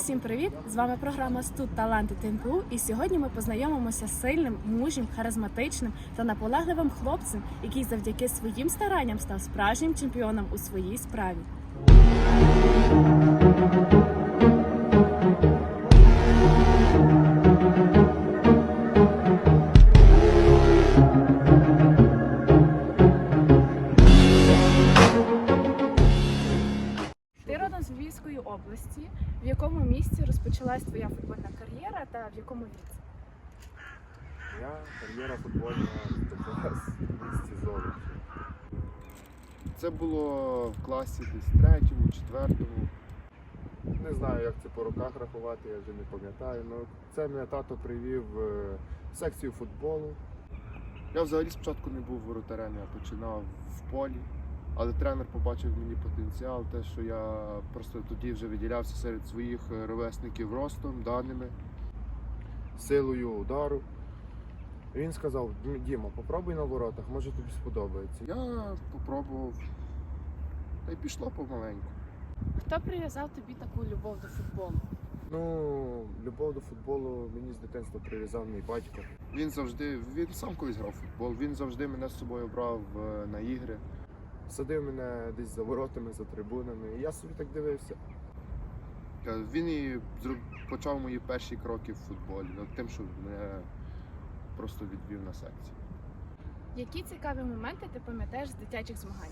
Усім привіт! З вами програма Студ Таланти ТНПУ. І сьогодні ми познайомимося з сильним, мужнім, харизматичним та наполегливим хлопцем, який завдяки своїм старанням став справжнім чемпіоном у своїй справі. Якому місці розпочалась твоя футбольна кар'єра та в якому віці? Я кар'єра футбольна почалась в місті Золочі. Це було в класі десь третьому, четвертому. Не знаю, як це по роках рахувати, я вже не пам'ятаю. Ну, це мене тато привів е, в секцію футболу. Я взагалі спочатку не був воротарем, я починав в полі. Але тренер побачив мені потенціал, те, що я просто тоді вже виділявся серед своїх е, ровесників ростом, даними, силою удару. Він сказав, Діма, попробуй на воротах, може тобі сподобається. Я попробував, та й пішло помаленьку. Хто прив'язав тобі таку любов до футболу? Ну, любов до футболу мені з дитинства прив'язав мій батько. Він завжди, він сам колись грав в футбол, він завжди мене з собою брав е, на ігри. Садив мене десь за воротами, за трибунами. І я собі так дивився. Е, Він і почав мої перші кроки в футболі, ну, тим, що мене просто відвів на секцію. Які цікаві моменти ти пам'ятаєш з дитячих змагань?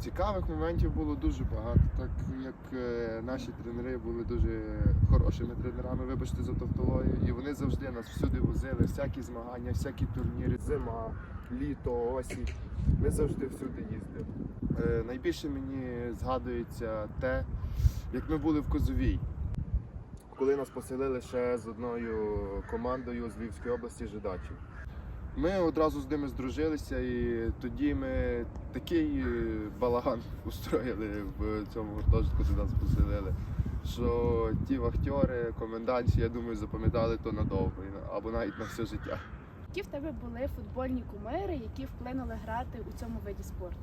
Цікавих моментів було дуже багато, так як е, наші тренери були дуже хорошими тренерами, вибачте за тавтологію, і вони завжди нас всюди возили, всякі змагання, всякі турніри. Зима, літо, осінь. Ми завжди всюди їздили. Е, найбільше мені згадується те, як ми були в Козовій. Коли нас поселили ще з одною командою з Львівської області Жидачів. Ми одразу з ними здружилися, і тоді ми такий е, балаган устроїли в цьому гуртожитку, де нас поселили. Що ті вахтери, комендантці, я думаю, запам'ятали то надовго або навіть на все життя. Які в тебе були футбольні кумири, які вплинули грати у цьому виді спорту?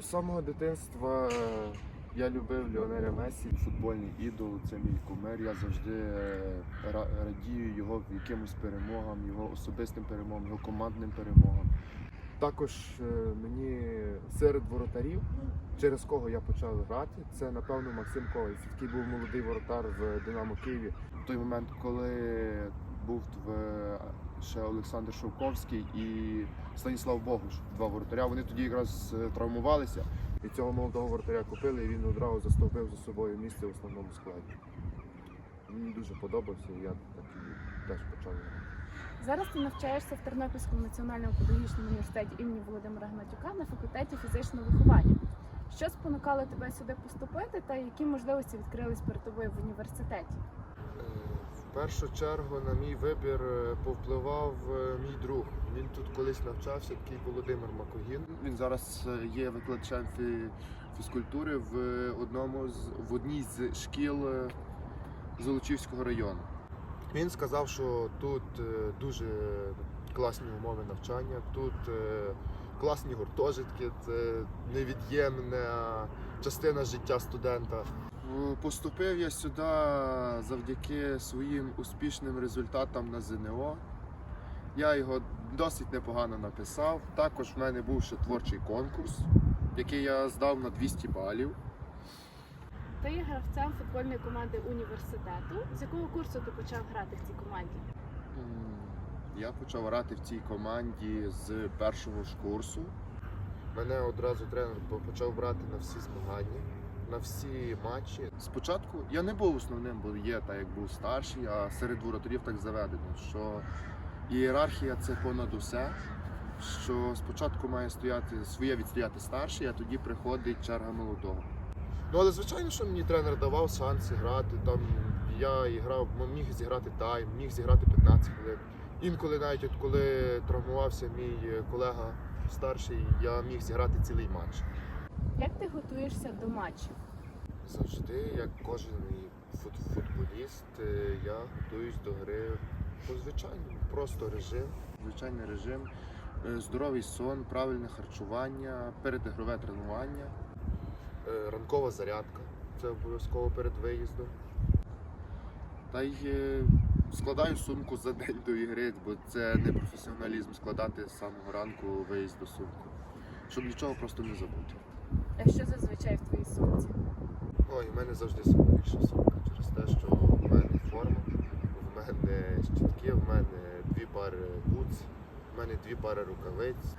З самого дитинства е, я любив Ліонеля Месі. Футбольний ідол це мій кумир. Я завжди е, радію його якимось перемогам, його особистим перемогам, його командним перемогам. Також е, мені серед воротарів, через кого я почав грати, це напевно Максим Коваль, який був молодий воротар в Динамо Києві. В той момент, коли був в ще Олександр Шовковський і Станіслав Богуш, два воротаря. Вони тоді якраз е, травмувалися. І цього молодого воротаря купили, і він одразу застовпив за собою місце в основному складі. Мені дуже подобався, і я так і теж почав. Зараз ти навчаєшся в Тернопільському національному педагогічному університеті імені Володимира Гнатюка на факультеті фізичного виховання. Що спонукало тебе сюди поступити, та які можливості відкрились перед тобою в університеті? В першу чергу на мій вибір е, повпливав е, мій друг. Він тут колись навчався, такий Володимир Макогін. Він зараз е, є викладачем фізкультури в одному з в одній з шкіл Золочівського району. Він сказав, що тут дуже класні умови навчання, тут класні гуртожитки, це невід'ємна частина життя студента. Е, Поступив я сюди завдяки своїм успішним результатам на ЗНО. Я його досить непогано написав. Також в мене був ще творчий конкурс, який я здав на 200 балів. Ти є гравцем футбольної команди університету. З якого курсу ти почав грати в цій команді? Я почав грати в цій команді з першого ж курсу. Мене одразу тренер почав брати на всі змагання, на всі матчі. Спочатку я не був основним, бо є так, як був старший, а серед воротарів так заведено, що ієрархія це понад усе. Що спочатку має стояти своє відстояти старший, а тоді приходить черга молодого. Ну але звичайно, що мені тренер давав шанси грати. Там я і грав, міг зіграти тайм, міг зіграти 15 хвилин. Інколи навіть от коли травмувався мій е, колега старший, я міг зіграти цілий матч. Як ти готуєшся до матчів? Завжди, як кожен футболіст, е, я готуюсь до гри по звичайному, просто режим, звичайний режим, е, здоровий сон, правильне харчування, передігрове тренування, е, ранкова зарядка. Це обов'язково перед виїздом. Та й складаю сумку за день до ігри, бо це не професіоналізм складати з самого ранку виїзд до сумку. Щоб нічого просто не забути. А що зазвичай в твоїй сумці? Ой, в мене завжди сама більша сумка через те, що в мене форма, в мене щітки, в мене дві пари бутс, в мене дві пари рукавиць.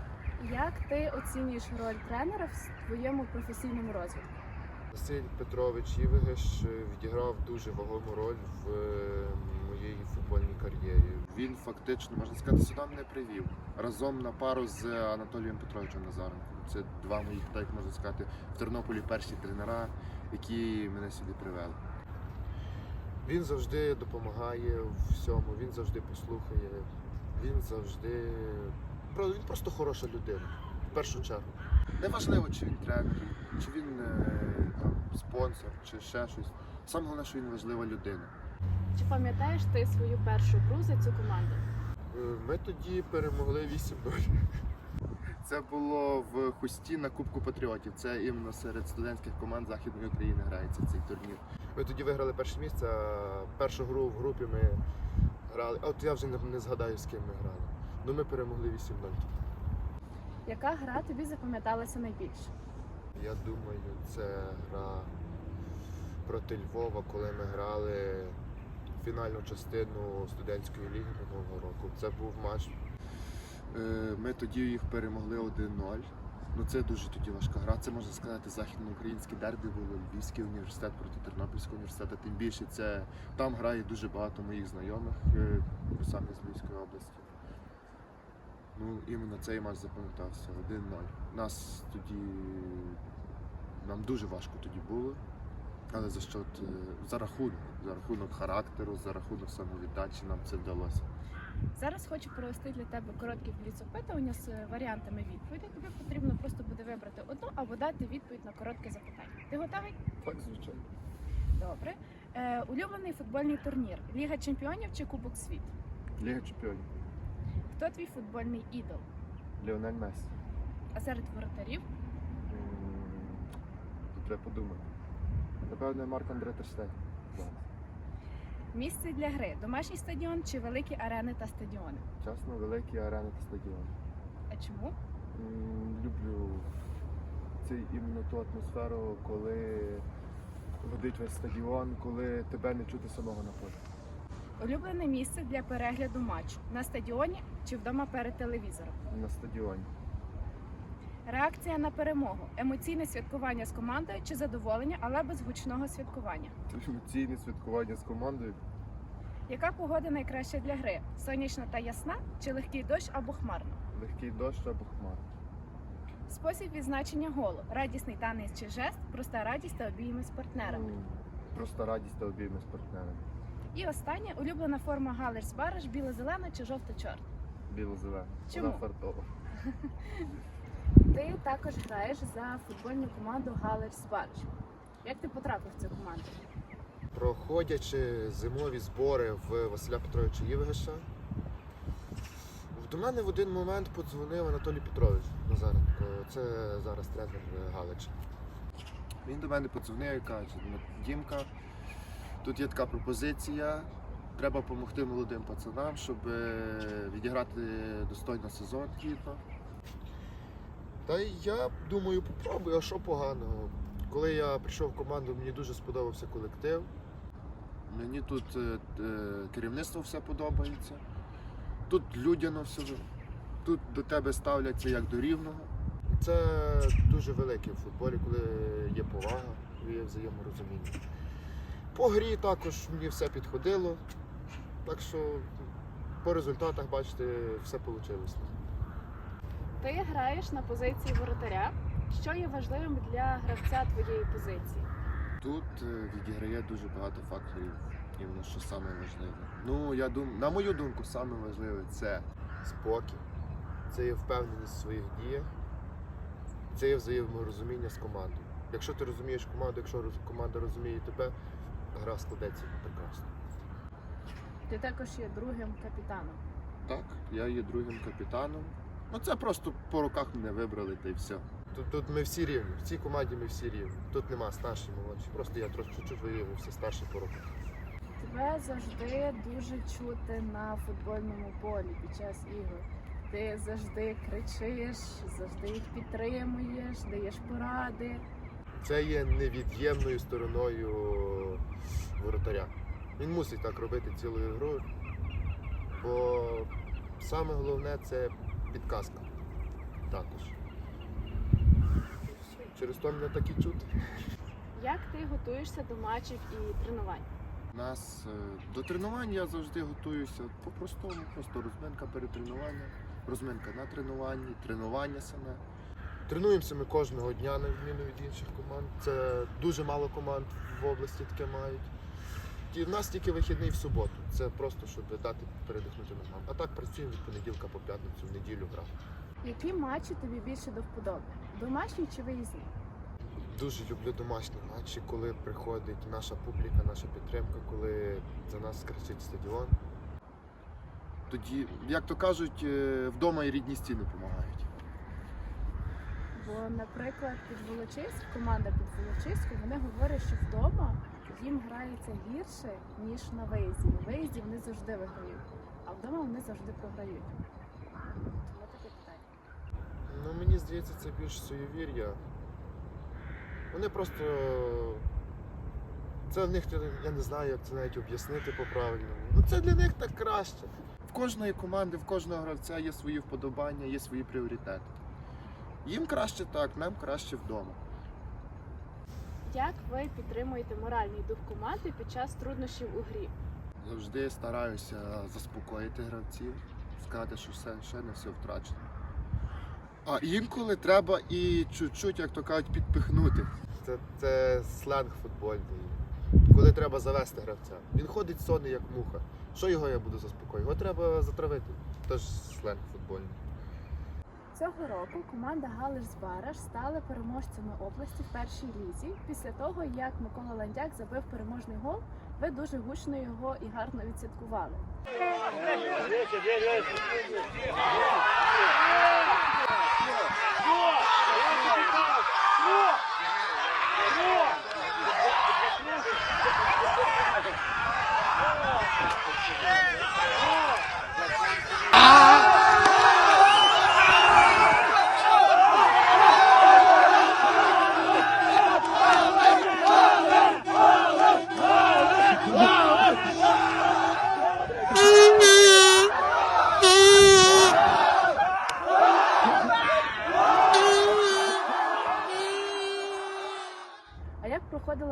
Як ти оцінюєш роль тренера в твоєму професійному розвитку? Василь Петрович Івигеш відіграв дуже вагому роль в е, моїй футбольній кар'єрі. Він фактично, можна сказати, сюди мене привів разом на пару з Анатолієм Петровичем Назаренком. Це два моїх, так можна сказати, в Тернополі перші тренера, які мене сюди привели. Він завжди допомагає в всьому, він завжди послухає, він завжди. Він просто хороша людина, в першу чергу. Неважливо, чи він тренер, чи він е, там, спонсор, чи ще щось. Саме головне, що він важлива людина. Чи пам'ятаєш ти свою першу гру за цю команду? Е, Ми тоді перемогли 8-0. Це було в Хусті на Кубку Патріотів. Це іменно серед студентських команд Західної України грається цей турнір. Ми тоді виграли перше місце. Першу гру в групі ми грали. а От я вже не, не згадаю, з ким ми грали. Ну ми перемогли 8-0. Яка гра тобі запам'яталася найбільше? Я думаю, це гра проти Львова, коли ми грали фінальну частину студентської ліги минулого року. Це був матч. Е, Ми тоді їх перемогли 1-0. Ну це дуже тоді важка гра. Це можна сказати західноукраїнське дербі було Львівський університет проти Тернопільського університету. Тим більше це там грає дуже багато моїх знайомих е, саме з Львівської області. Ну, іменно цей матч запам'ятався 1-0. Нас тоді нам дуже важко тоді було. Але за що за рахунок, за рахунок характеру, за рахунок самовіддачі нам це вдалося. Зараз хочу провести для тебе коротке бліц-опитування з е, варіантами відповідей. Тобі потрібно просто буде вибрати одну або дати відповідь на коротке запитання. Ти готовий? Так, звичайно. Добре. Е, улюблений футбольний турнір Ліга Чемпіонів чи Кубок світу? Ліга чемпіонів. Хто твій футбольний ідол? Ліонель Мессі. А серед воротарів Тут треба подумати. Напевно, Марк Андре Терштейн. місце для гри домашній стадіон чи великі арени та стадіони? Чесно, великі арени та стадіони. А чому? Люблю цю іменно ту атмосферу, коли годить весь стадіон, коли тебе не чути самого на полі. Улюблене місце для перегляду матчу на стадіоні чи вдома перед телевізором? На стадіоні. Реакція на перемогу, емоційне святкування з командою чи задоволення, але без гучного святкування. Емоційне святкування з командою. Яка погода найкраща для гри? Сонячна та ясна чи легкий дощ або хмарно? Легкий дощ або хмар. Спосіб відзначення голу, радісний танець чи жест, проста радість та обійми з партнерами. М, Просто радість та обійми з партнерами. І останнє улюблена форма галерс бараш біло-зелена чи жовто-чорна. Біло-зелена. Чому? Вона фартова. Ти також граєш за футбольну команду Галерс Бараш. Як ти потрапив в цю команду? Проходячи зимові збори в Василя Петровича Євгеша, до мене в один момент подзвонив Анатолій Петрович Назаренко. Це зараз тренер Галича. Він до мене подзвонив і каже, «Ну, Дімка, тут є така пропозиція. Треба допомогти молодим пацанам, щоб е, відіграти достойно сезон гідно. Та я думаю, попробую, а що поганого. Коли я прийшов в команду, мені дуже сподобався колектив. Мені тут е, е, керівництво все подобається. Тут людяно все. Тут до тебе ставляться як до рівного. Це дуже велике в футболі, коли є повага, є взаєморозуміння. По грі також мені все підходило. Так що по результатах, бачите, все вийшло. Ти граєш на позиції воротаря. Що є важливим для гравця твоєї позиції? Тут е, відіграє дуже багато факторів, іменно що саме важливе. Ну, я дум... на мою думку, саме важливе це спокій, це є впевненість в своїх діях, це є взаєморозуміння з командою. Якщо ти розумієш команду, якщо команда розуміє тебе, гра складеться прекрасно. Ти також є другим капітаном. Так, я є другим капітаном. Ну це просто по руках мене вибрали та й все. Тут, тут ми всі рівні, в цій команді ми всі рівні. Тут нема старші, молодші. Просто я трошки чуть-чуть виявився старший по руках. Тебе завжди дуже чути на футбольному полі під час ігор. Ти завжди кричиш, завжди їх підтримуєш, даєш поради. Це є невід'ємною стороною воротаря. Він мусить так робити цілою грою, бо саме головне це підказка також. Через то мене так і чути. Як ти готуєшся до матчів і тренувань? У Нас е, до тренувань я завжди готуюся по-простому, просто розминка перед тренуванням, розминка на тренуванні, тренування саме. Тренуємося ми кожного дня на відміну від інших команд. Це дуже мало команд в області таке мають. В нас тільки вихідний в суботу. Це просто щоб дати передихнути ногам. А так працюємо від понеділка по п'ятницю, в неділю гра. Які матчі тобі більше до вподоби? Домашні чи виїзні? Дуже люблю домашні матчі, коли приходить наша публіка, наша підтримка, коли за нас кричить стадіон. Тоді, як то кажуть, е, вдома і рідні стіни допомагають. Бо, наприклад, під Волочиськ, команда під Волочиськом, вони говорять, що вдома їм грається гірше, ніж на виїзді. На виїзді вони завжди виграють, а вдома вони завжди програють. Тому таке питання. Ну, мені здається, це більш суєвір'я. Вони просто. Це в них, я не знаю, як це навіть об'яснити по-правильному. Ну це для них так краще. В кожної команди, в кожного гравця є свої вподобання, є свої пріоритети. Їм краще так, нам краще вдома. Як ви підтримуєте моральний дух команди під час труднощів у грі? Завжди стараюся заспокоїти гравців, сказати, що все ще не все втрачено. А інколи треба і чуть-чуть, як то кажуть, підпихнути. Це, це сленг футбольний. Коли треба завести гравця. Він ходить сонний, як муха. Що його я буду заспокоювати? Його треба затравити. Тож сленг футбольний. Цього року команда Галиш з Бараш стала переможцями області в першій лізі. Після того, як Микола Ландяк забив переможний гол, ви дуже гучно його і гарно відсвяткували.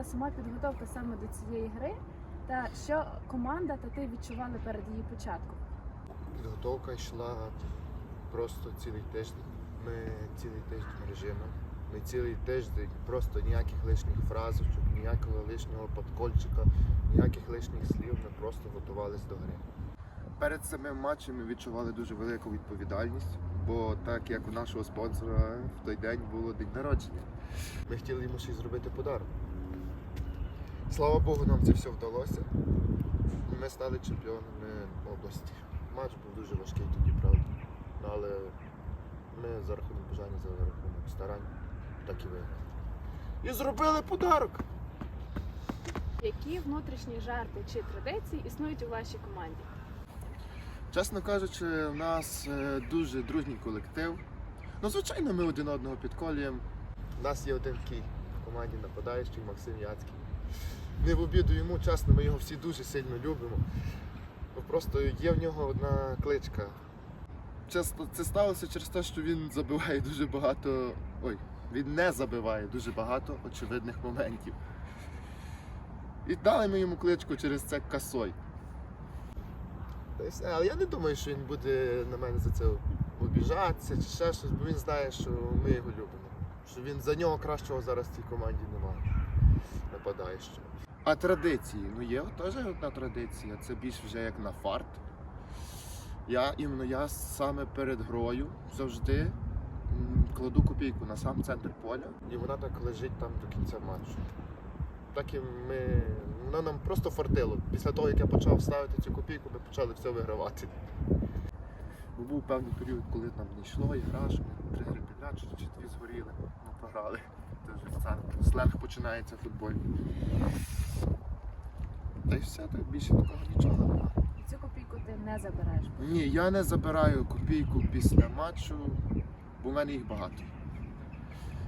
Проходила сама підготовка саме до цієї гри? Та що команда та ти відчували перед її початком? Підготовка йшла просто цілий тиждень. Ми цілий тиждень режимом. Ми цілий тиждень просто ніяких лишніх фразочок, ніякого лишнього подкольчика, ніяких лишніх слів. Ми просто готувалися до гри. Перед самим матчем ми відчували дуже велику відповідальність, бо так як у нашого спонсора в той день було день народження. Ми хотіли йому ще й зробити подарунок. Слава Богу, нам це все вдалося. Ми стали чемпіонами області. Матч був дуже важкий тоді, правда. Але ми за рахунок бажання, за рахунок старань так і виграли. І зробили подарок. Які внутрішні жарти чи традиції існують у вашій команді? Чесно кажучи, у нас е, дуже дружній колектив. Ну, звичайно, ми один одного підколюємо. У нас є один такий в команді нападаючий Максим Яцький. Не в обіду йому, чесно, ми його всі дуже сильно любимо. Просто є в нього одна кличка. Часто це сталося через те, що він забиває дуже багато. Ой, він не забиває дуже багато очевидних моментів. І дали ми йому кличку через це касой. Але я не думаю, що він буде на мене за це обіжатися чи ще щось, бо він знає, що ми його любимо. Що він за нього кращого зараз в цій команді немає. Нападаючого. А традиції? Ну є теж одна традиція. Це більш вже як на фарт. Я іменно я саме перед грою завжди кладу копійку на сам центр поля. І вона так лежить там до кінця матчу. Так і ми. Воно нам просто фартило. Після того, як я почав ставити цю копійку, ми почали все вигравати. Бо був певний період, коли нам не йшло і гра, що ми три гри підряд, чи чи дві згоріли, ми програли. Вже сленг, починається футбольний. Та й все, так більше такого нічого немає. І цю копійку ти не забираєш. Ні, я не забираю копійку після матчу, бо в мене їх багато.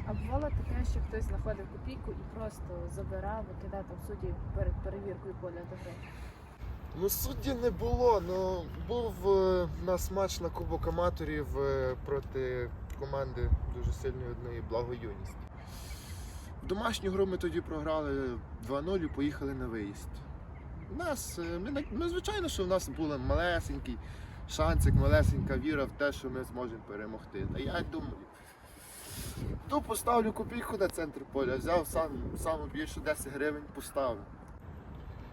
А бувало таке, що хтось знаходив копійку і просто забирав, викидав там судді перед перевіркою поля до гри. Ну, судді не було. Ну був е, в нас матч на Кубок аматорів е, проти команди дуже сильної одної благоюність. В домашню гру ми тоді програли 2-0 і поїхали на виїзд. У нас, ми, ми, ну, звичайно, що в нас був малесенький шансик, малесенька віра в те, що ми зможемо перемогти. Та я думаю, то поставлю копійку на центр поля, взяв сам, сам більше 10 гривень, поставив.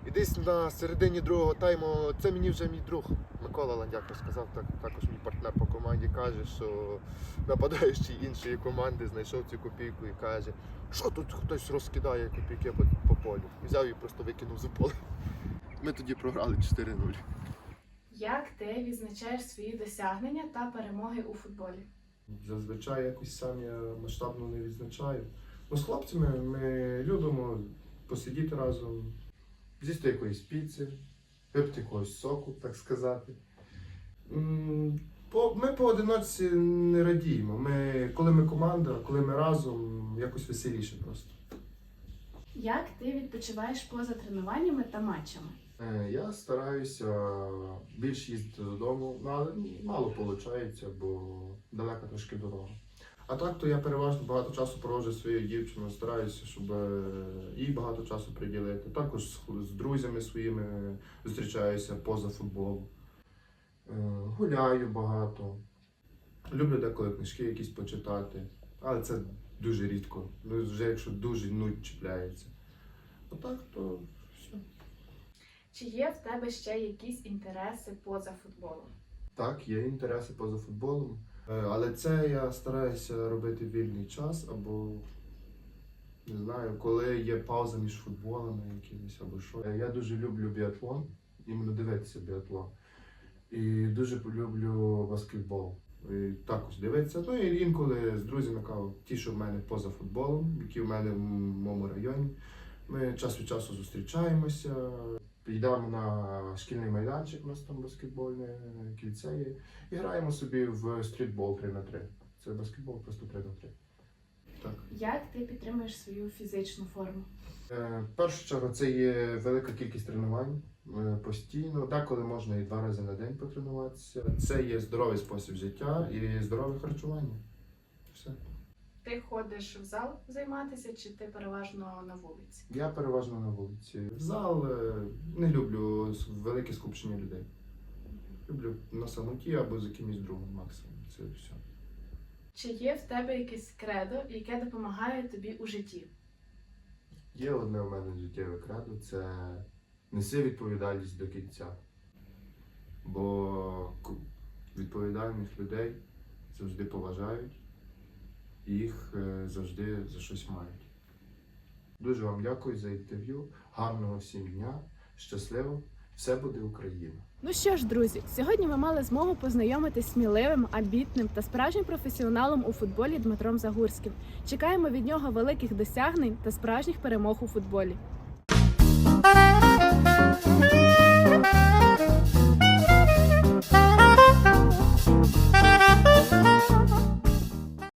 І десь на середині другого тайму, це мені вже мій друг Микола Ландяк розказав, так, також мій партнер по команді каже, що нападаючий іншої команди знайшов цю копійку і каже, що тут хтось розкидає копійки по, по полю. Взяв і просто викинув за поле. Ми тоді програли 4-0. Як ти відзначаєш свої досягнення та перемоги у футболі? Зазвичай якось сам я масштабно не відзначаю. Ну, з хлопцями ми любимо посидіти разом, з'їсти якоїсь піци, випити якогось соку, так сказати. Ми поодиночці не радіємо. Ми, коли ми команда, коли ми разом, якось веселіше просто. Як ти відпочиваєш поза тренуваннями та матчами? Е, Я стараюся більш їздити додому, але мало виходить, бо далека трошки дорога. А так то я переважно багато часу проводжу своєю дівчиною, стараюся, щоб е, їй багато часу приділити. Також з, друзями своїми зустрічаюся поза футболом. Е, Гуляю багато. Люблю деколи книжки якісь почитати, але це дуже рідко. Ну, вже якщо дуже нудь чіпляється. А так, то все. Чи є в тебе ще якісь інтереси поза футболом? Так, є інтереси поза футболом, Е, але це я стараюся робити вільний час або не знаю, коли є пауза між футболами якимись або що. Е, Я дуже люблю біатлон, іменно дивитися біатлон. І дуже люблю баскетбол. І також дивитися. Ну і інколи з друзями кажу, ті, що в мене поза футболом, які в мене в моєму районі. Ми час від часу зустрічаємося, Йдемо на шкільний майданчик, у нас там баскетбольне кільце є, і граємо собі в стрітбол 3 на 3 Це баскетбол просто 3 на 3 Так. Як ти підтримуєш свою фізичну форму? Е, в першу чергу це є велика кількість тренувань е, постійно. Деколи можна і два рази на день потренуватися. Це є здоровий спосіб життя і здорове харчування. Все. Ти ходиш в зал займатися, чи ти переважно на вулиці? Я переважно на вулиці. В зал е, не люблю с- велике скупчення людей. Люблю на самоті або з якимось другом максимум. Це все. Чи є в тебе якесь кредо, яке допомагає тобі у житті? Є одне у мене життєве кредо це неси відповідальність до кінця. Бо ку- відповідальних людей завжди поважають, їх е, завжди за щось мають. Дуже вам дякую за інтерв'ю. Гарного всім дня, щасливо! Все буде Україна! Ну що ж, друзі, сьогодні ми мали змогу познайомитись з сміливим, амбітним та справжнім професіоналом у футболі Дмитром Загурським. Чекаємо від нього великих досягнень та справжніх перемог у футболі.